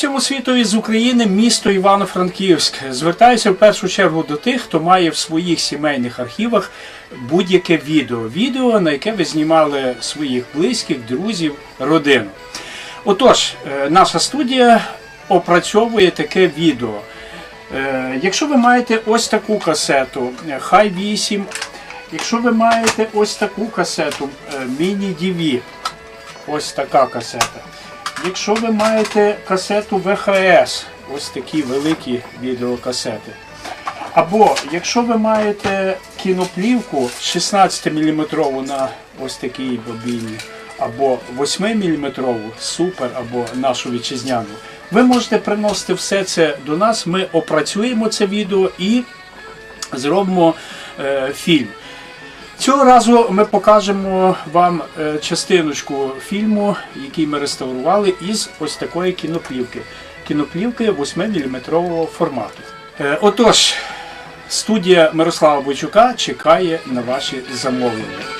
всьому світові з України місто Івано-Франківськ. Звертаюся в першу чергу до тих, хто має в своїх сімейних архівах будь-яке відео. Відео, на яке ви знімали своїх близьких, друзів, родину. Отож, е, наша студія опрацьовує таке відео. Е, Якщо ви маєте ось таку касету, е, хай 8, якщо ви маєте ось таку касету, міні-DV, ось така касета. Якщо ви маєте касету ВХС, ось такі великі відеокасети. Або якщо ви маєте кіноплівку 16 мм на ось такій бобіні, або 8 мм супер, або нашу вітчизняну, ви можете приносити все це до нас. Ми опрацюємо це відео і зробимо е, фільм. Цього разу ми покажемо вам е, частиночку фільму, який ми реставрували із ось такої кіноплівки. Кіноплівки 8-мм формату. Е, Отож, студія Мирослава Бойчука чекає на ваші замовлення.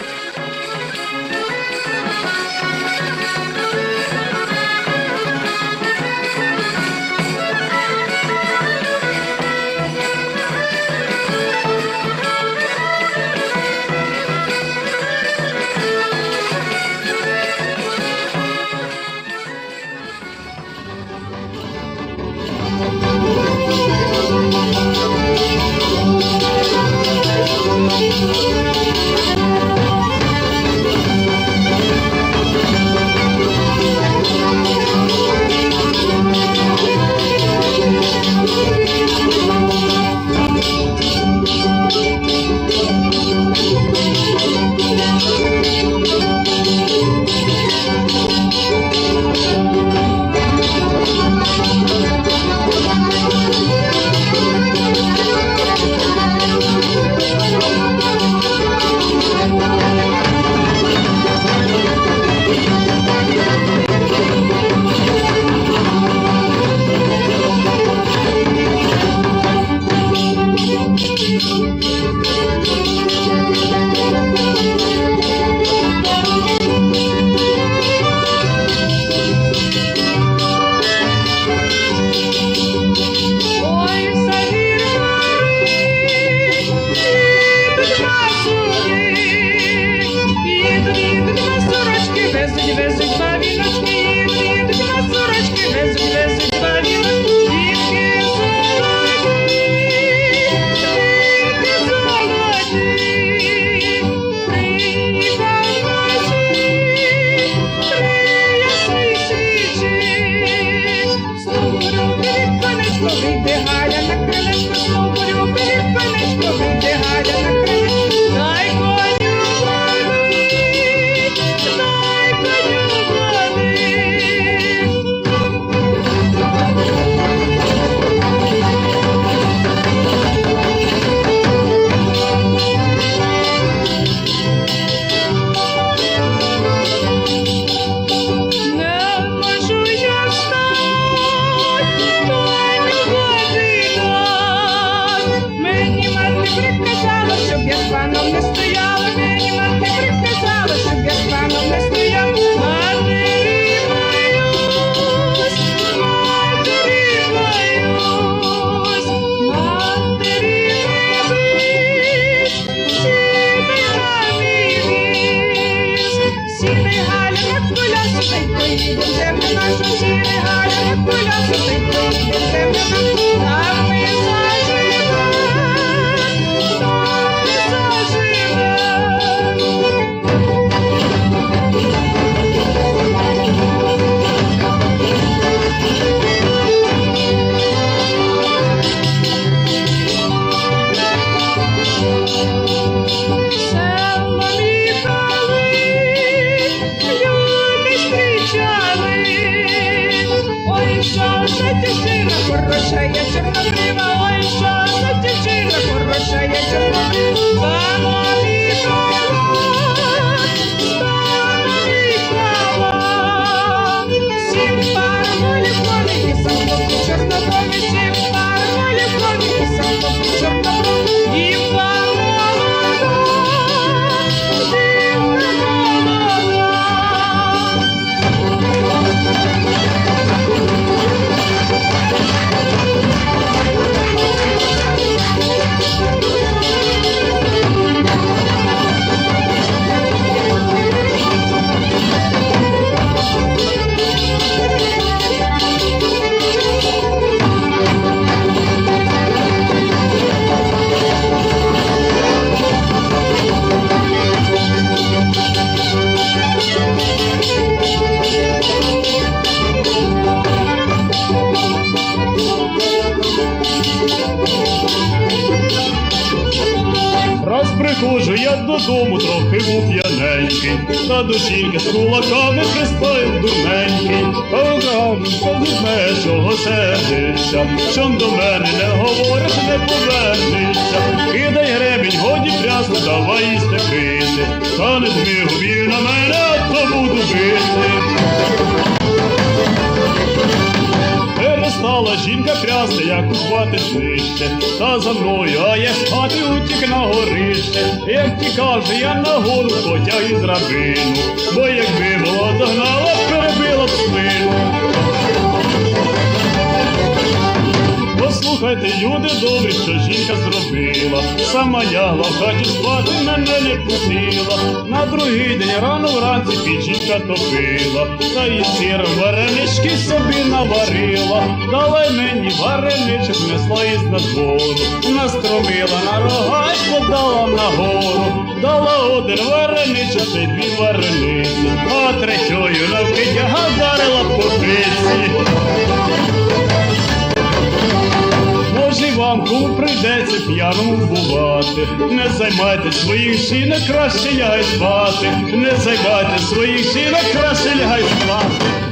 diverso, diverso, кулясу, та Приходжу я додому, трохи був п'яненький, та до з кулаками пристояв дурненький. Скажи мене, чого сердишся, чом до мене не говориш, не повернешся. Кидай гребінь, годі трясти, давай їсти пити. Та не дмив біль на мене, а то буду бити. Жінка трясти, як ухвати знижче, та за мною, а я з утік на горище. Як тікав же я на гору, потяг і драбину, бо якби було догнала, перебила б спину. Послухайте, люди добрі, що жінка зробила. Сама лягла в хаті спати, мене не пустила. На другий день рано вранці під топила, та й сир варенички собі наварила. Давай мені вареничок несла із надвору, настромила на рогать, подала нагору, дала один вареничок, ще й дві варениці, а третьою навкидя гадарила по пиці. Прийдеться п'яному бувати. Не займайте своїх жінок, краще лягай спати. Не займайте своїх жінок, краще лягай спати.